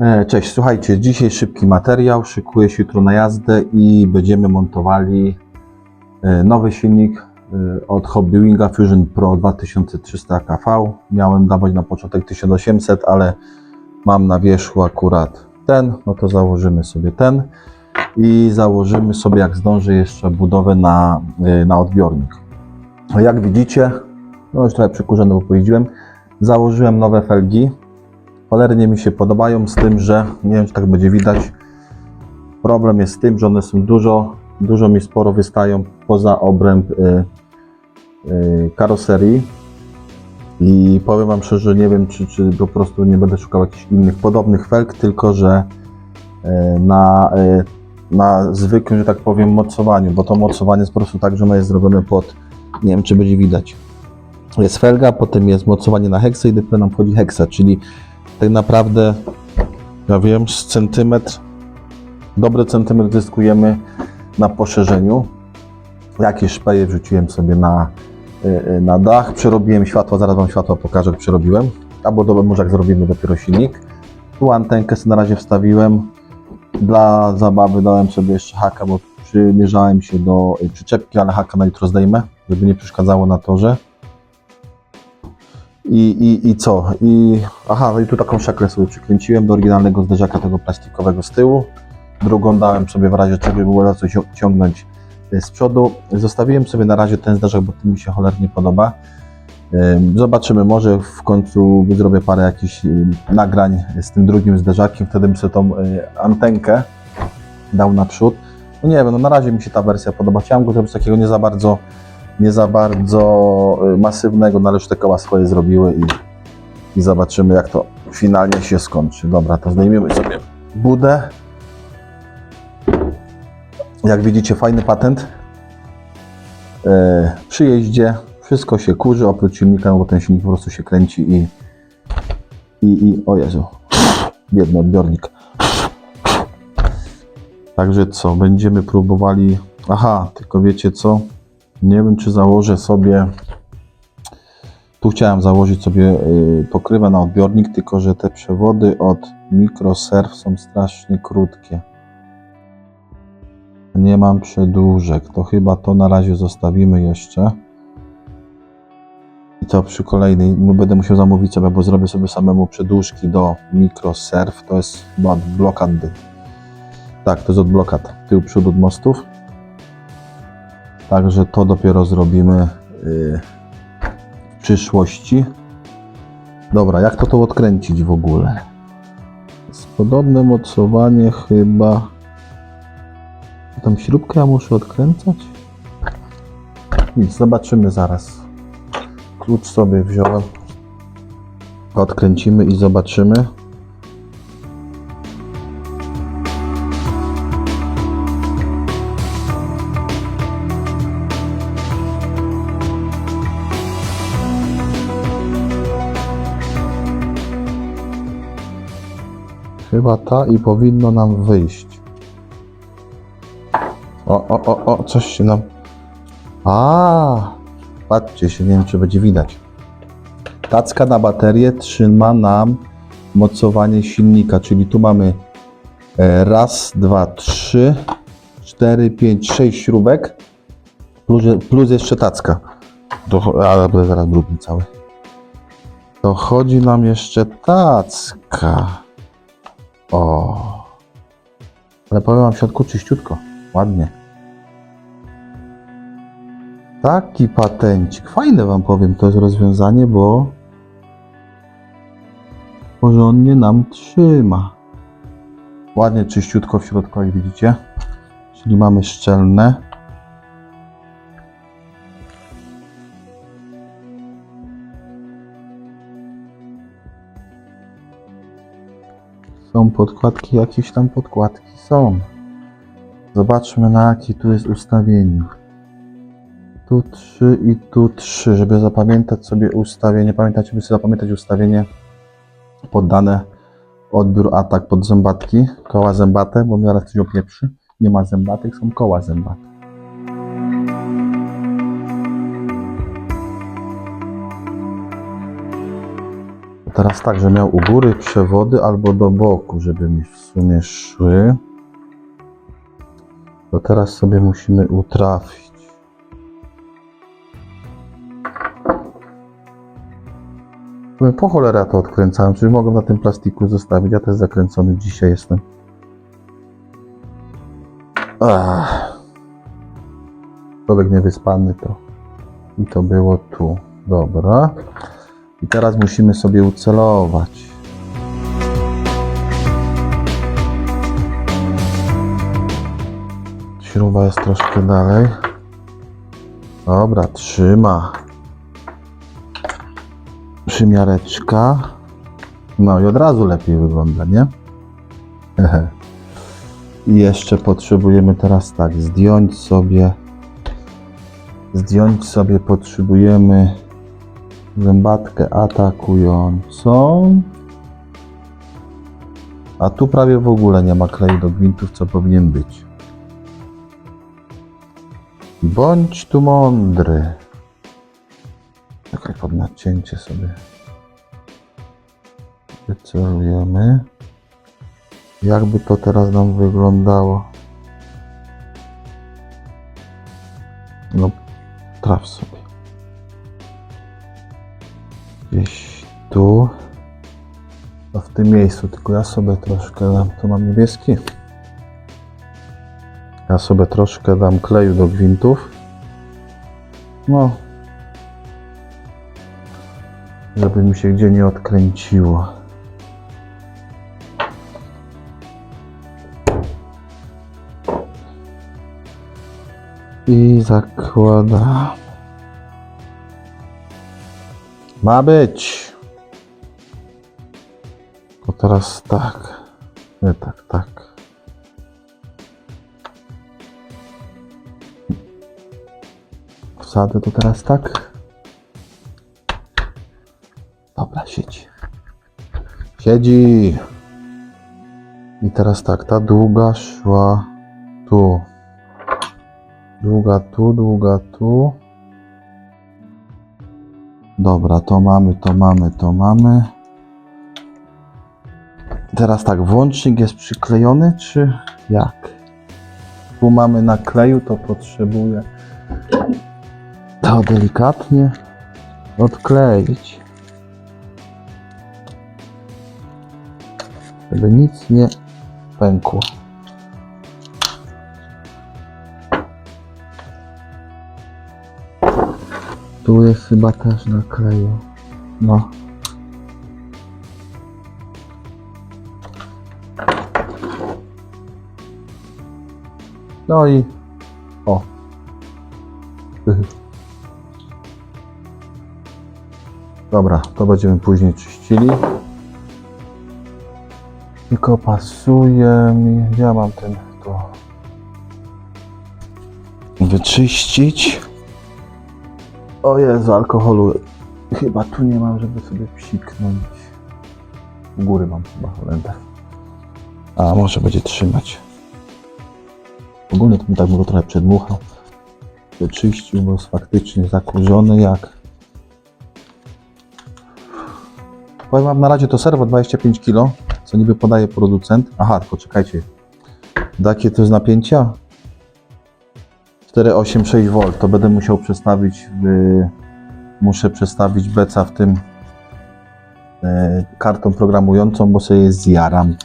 E, Cześć, słuchajcie, dzisiaj szybki materiał, szykuję się jutro na jazdę i będziemy montowali e, nowy silnik e, od Hobby Winga Fusion Pro 2300 kV. Miałem dawać na początek 1800, ale mam na wierzchu akurat ten, no to założymy sobie ten i założymy sobie, jak zdążę, jeszcze budowę na, na odbiornik. No Jak widzicie, no już trochę przykurzony, bo pojeździłem, założyłem nowe felgi, cholernie mi się podobają, z tym, że nie wiem, czy tak będzie widać. Problem jest z tym, że one są dużo, dużo mi sporo wystają poza obręb y, y, karoserii. I powiem Wam szczerze, nie wiem, czy, czy po prostu nie będę szukał jakichś innych podobnych felg, tylko że y, na, y, na zwykłym, że tak powiem, mocowaniu, bo to mocowanie jest po prostu tak, że ono jest zrobione pod, nie wiem, czy będzie widać. Jest felga, potem jest mocowanie na heksę i dopiero nam wchodzi heksa, czyli tak naprawdę, ja wiem, z centymetr, dobry centymetr zyskujemy na poszerzeniu. Jakieś szpeje wrzuciłem sobie na, y, y, na dach, przerobiłem światło, zaraz Wam światło pokażę, jak przerobiłem. Albo dobra, może jak zrobimy dopiero silnik. Tu antenkę sobie na razie wstawiłem. Dla zabawy dałem sobie jeszcze haka, bo przymierzałem się do y, przyczepki, ale haka na jutro zdejmę, żeby nie przeszkadzało na torze. I, i, I co? I, aha, no i tu taką szaklę sobie przykręciłem do oryginalnego zderzaka tego plastikowego z tyłu. Drugą dałem sobie w razie czego było za coś ciągnąć y, z przodu. Zostawiłem sobie na razie ten zderzak, bo ten mi się cholernie podoba. Ym, Zobaczymy, może w końcu zrobię parę jakichś nagrań z tym drugim zderzakiem, wtedy bym sobie tą y, antenkę dał naprzód. No nie wiem, no na razie mi się ta wersja podoba. Chciałem go zrobić takiego nie za bardzo nie za bardzo y, masywnego, no ale już te koła swoje zrobiły i, i zobaczymy jak to finalnie się skończy. Dobra, to zdejmiemy sobie budę. Jak widzicie, fajny patent. E, przy jeździe wszystko się kurzy oprócz silnika, bo ten silnik po prostu się kręci i i, i o Jezu, biedny odbiornik. Także co, będziemy próbowali. Aha, tylko wiecie co? Nie wiem, czy założę sobie. Tu chciałem założyć sobie y, pokrywę na odbiornik, tylko że te przewody od microsurf są strasznie krótkie. Nie mam przedłużek, to chyba to na razie zostawimy jeszcze. I to przy kolejnej, no będę musiał zamówić sobie, bo zrobię sobie samemu przedłużki do microsurf. To jest chyba od blokad. Tak, to jest od blokad. Tył, przód od mostów. Także to dopiero zrobimy yy, w przyszłości. Dobra, jak to to odkręcić w ogóle? Jest podobne mocowanie chyba. Tam śrubkę ja muszę odkręcać? Nic, zobaczymy zaraz. Klucz sobie wziąłem. Odkręcimy i zobaczymy. Chyba ta i powinno nam wyjść. O, o, o, o, coś się nam. A, patrzcie się, nie wiem czy będzie widać. Tacka na baterię trzyma nam mocowanie silnika, czyli tu mamy e, raz, dwa, trzy, cztery, pięć, sześć śrubek plus, plus jeszcze tacka. To, ale będę zaraz brudny cały. To chodzi nam jeszcze tacka. O. Ale powiem wam w środku czyściutko. Ładnie. Taki patencik. Fajne wam powiem to jest rozwiązanie, bo porządnie nam trzyma. Ładnie czyściutko w środku, jak widzicie. Czyli mamy szczelne. Są podkładki, jakieś tam podkładki są. Zobaczmy na jakie tu jest ustawienie. Tu 3 i tu 3, żeby zapamiętać sobie ustawienie. Pamiętajcie, by sobie zapamiętać ustawienie poddane odbiór atak pod zębatki, koła zębate, bo mnie raz ktoś opieprzy. Nie ma zębatek, są koła zębate. Teraz tak, że miał u góry przewody albo do boku, żeby mi w sumie szły. To teraz sobie musimy utrafić. No, Po cholera to odkręcałem, czyli mogę na tym plastiku zostawić. Ja też zakręcony dzisiaj jestem. Ach. Człowiek niewyspany to. I to było tu. Dobra. I teraz musimy sobie ucelować. Śruba jest troszkę dalej. Dobra, trzyma. Przymiareczka. No i od razu lepiej wygląda, nie? I jeszcze potrzebujemy teraz tak, zdjąć sobie zdjąć sobie potrzebujemy zębatkę atakującą. A tu prawie w ogóle nie ma kleju do gwintów, co powinien być. Bądź tu mądry. Czekaj, pod nacięcie sobie wycelujemy. Jakby to teraz nam wyglądało? No, traf sobie. Gdzieś tu. No w tym miejscu, tylko ja sobie troszkę dam. Tu mam niebieski. Ja sobie troszkę dam kleju do gwintów. No. Żeby mi się gdzie nie odkręciło. I zakładam. Ma być. To teraz tak. Nie tak, tak. Wsadzę to teraz tak. Dobra, siedzi. Siedzi. I teraz tak, ta długa szła tu. Długa tu, długa tu. Dobra, to mamy, to mamy, to mamy. Teraz tak, włącznik jest przyklejony, czy jak? Tu mamy na kleju, to potrzebuję to delikatnie odkleić. Żeby nic nie pękło. Jest chyba też na kleju. No. No i o. Dobra, to będziemy później czyścili. Tylko pasuje mi. Ja mam ten to? Wyczyścić. O Jezu, alkoholu chyba tu nie mam, żeby sobie psiknąć. U góry mam chyba Holender. A może będzie trzymać. Ogólnie to bym tak go trochę przedmuchał. Wyczyścił, bo jest faktycznie zakurzony jak. Powiem wam na razie to serwo 25 kg, co niby podaje producent. Aha, tylko czekajcie. Jakie to jest napięcia? 486 V, to będę musiał przestawić w, muszę przestawić beca w tym e, kartą programującą, bo sobie zjaram.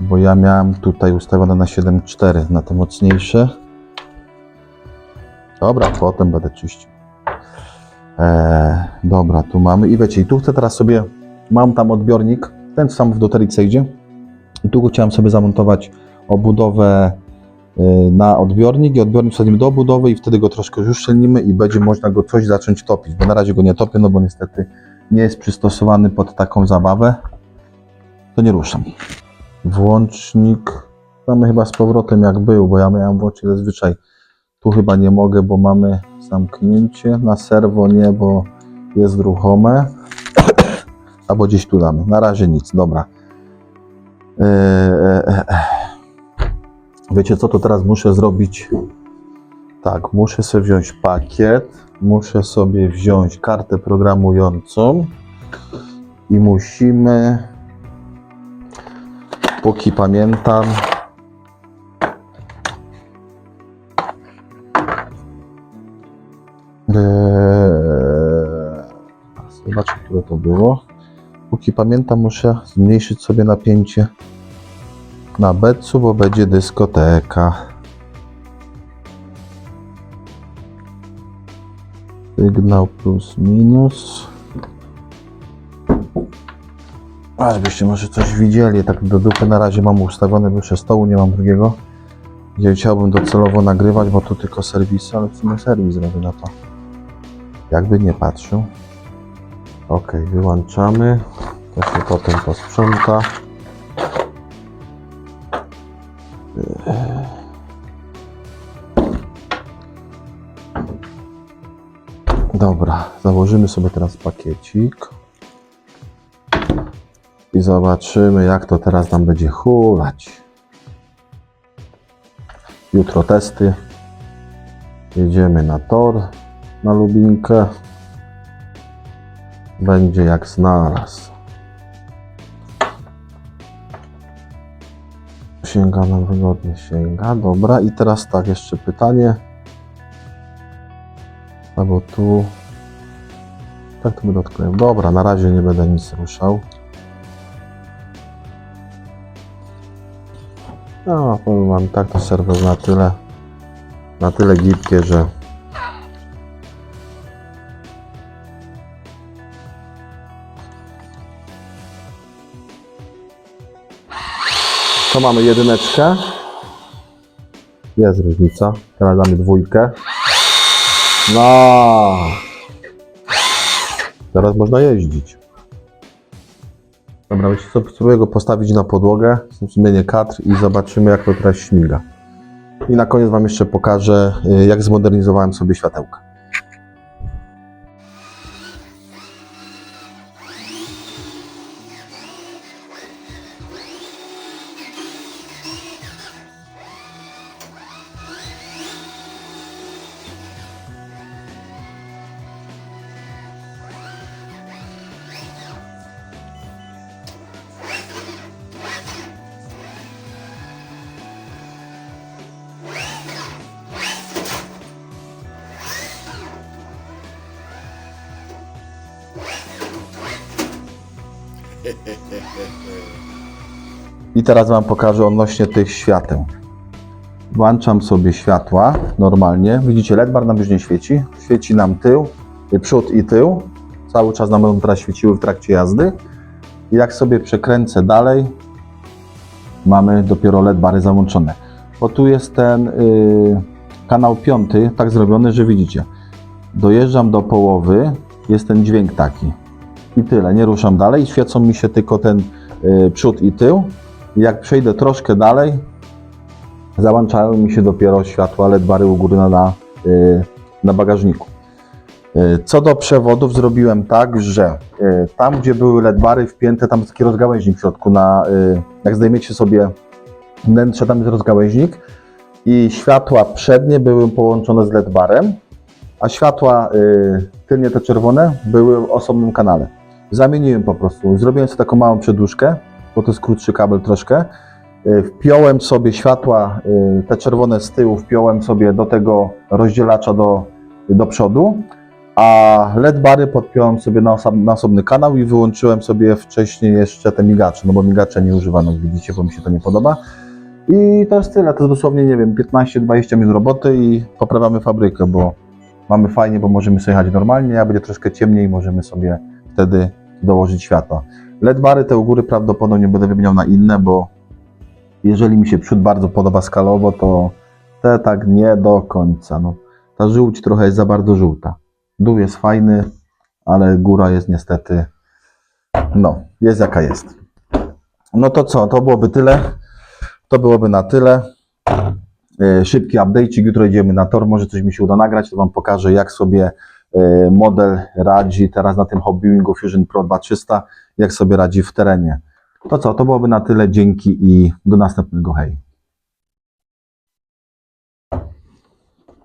Bo ja miałem tutaj ustawione na 7.4 na te mocniejsze. Dobra, potem będę czyścił. E, dobra, tu mamy i wiecie, i tu chcę teraz sobie, mam tam odbiornik, ten sam w Doterixe idzie. I tu chciałem sobie zamontować obudowę na odbiornik i odbiornik wsadzimy do obudowy i wtedy go troszkę już uszczelnimy i będzie można go coś zacząć topić, bo na razie go nie topię, no bo niestety nie jest przystosowany pod taką zabawę. To nie ruszam. Włącznik mamy chyba z powrotem jak był, bo ja miałem włączyć zazwyczaj. Tu chyba nie mogę, bo mamy zamknięcie. Na serwo nie, bo jest ruchome. Albo gdzieś tu damy. Na razie nic, dobra. Eee, e, e. Wiecie co, to teraz muszę zrobić? Tak, muszę sobie wziąć pakiet, muszę sobie wziąć kartę programującą I musimy, póki pamiętam, Eee, zobaczę, które to było. Póki pamiętam, muszę zmniejszyć sobie napięcie na becu, bo będzie dyskoteka. Sygnał plus minus. A, żebyście może coś widzieli. Tak do dupy na razie mam ustawione wyższe stołu, nie mam drugiego. Gdzie chciałbym docelowo nagrywać, bo tu tylko serwisy, ale w sumie serwis robię na to. Jakby nie patrzył. Ok, wyłączamy. To się potem posprząta. Dobra, założymy sobie teraz pakiecik. I zobaczymy, jak to teraz nam będzie hulać. Jutro testy. Jedziemy na tor, na Lubinkę. Będzie jak znalazł. Sięga nam wygodnie, sięga. Dobra, i teraz tak, jeszcze pytanie. Albo tu. Tak to będę odkleił. Dobra, na razie nie będę nic ruszał. No, powiem wam tak, to serwer na tyle, na tyle gibkie, że to mamy jedyneczkę. Jest różnica. Teraz damy dwójkę. No. Teraz można jeździć. Dobra, myślę, sobie spróbuję go postawić na podłogę, zmienię kadr i zobaczymy, jak to teraz śmiga. I na koniec Wam jeszcze pokażę, y, jak zmodernizowałem sobie światełka. I teraz Wam pokażę odnośnie tych świateł. Włączam sobie światła normalnie. Widzicie, LED bar nam już nie świeci. Świeci nam tył, y, przód i tył. Cały czas nam będą teraz świeciły w trakcie jazdy. I jak sobie przekręcę dalej, mamy dopiero LED bary załączone. Bo tu jest ten y, kanał piąty, tak zrobiony, że widzicie. Dojeżdżam do połowy, jest ten dźwięk taki. I tyle, nie ruszam dalej. Świecą mi się tylko ten y, przód i tył. Jak przejdę troszkę dalej, załączają mi się dopiero światła LED bary u góry na, na, y, bagażniku. Y, Co do przewodów zrobiłem tak, że tam gdzie były LED bary wpięte, tam jest taki rozgałęźnik w środku, na, jak zdejmiecie sobie wnętrze, tam jest rozgałęźnik i światła przednie były połączone z LED barem, a światła tylnie te czerwone były w osobnym kanale. Zamieniłem po prostu, zrobiłem sobie taką małą przedłużkę, bo to jest krótszy kabel troszkę. Y, Wpiąłem sobie światła, y, te czerwone z tyłu, wpiąłem sobie do tego rozdzielacza do, do przodu, a LED bary podpiąłem sobie na, oso- na osobny kanał i wyłączyłem sobie wcześniej jeszcze te migacze, no bo migacze nie używano, widzicie, bo mi się to nie podoba. I to jest tyle, to jest dosłownie, nie wiem, 15-20 minut roboty i poprawiamy fabrykę, bo mamy fajnie, bo możemy sobie jechać normalnie, a będzie troszkę ciemniej, możemy sobie wtedy dołożyć światła. LED bary te u góry prawdopodobnie będę wymieniał na inne, bo jeżeli mi się przód bardzo podoba skalowo, to te tak nie do końca. No, ta żółć trochę jest za bardzo żółta. Dół jest fajny, ale góra jest niestety, no, jest jaka jest. No to co, to byłoby tyle. To byłoby na tyle. E, Szybki update'ik, jutro idziemy na tor, może coś mi się uda nagrać, to Wam pokażę jak sobie model radzi teraz na tym Hobbyingu Fusion Pro 2300, jak sobie radzi w terenie. To co, to byłoby na tyle, dzięki i do następnego, hej.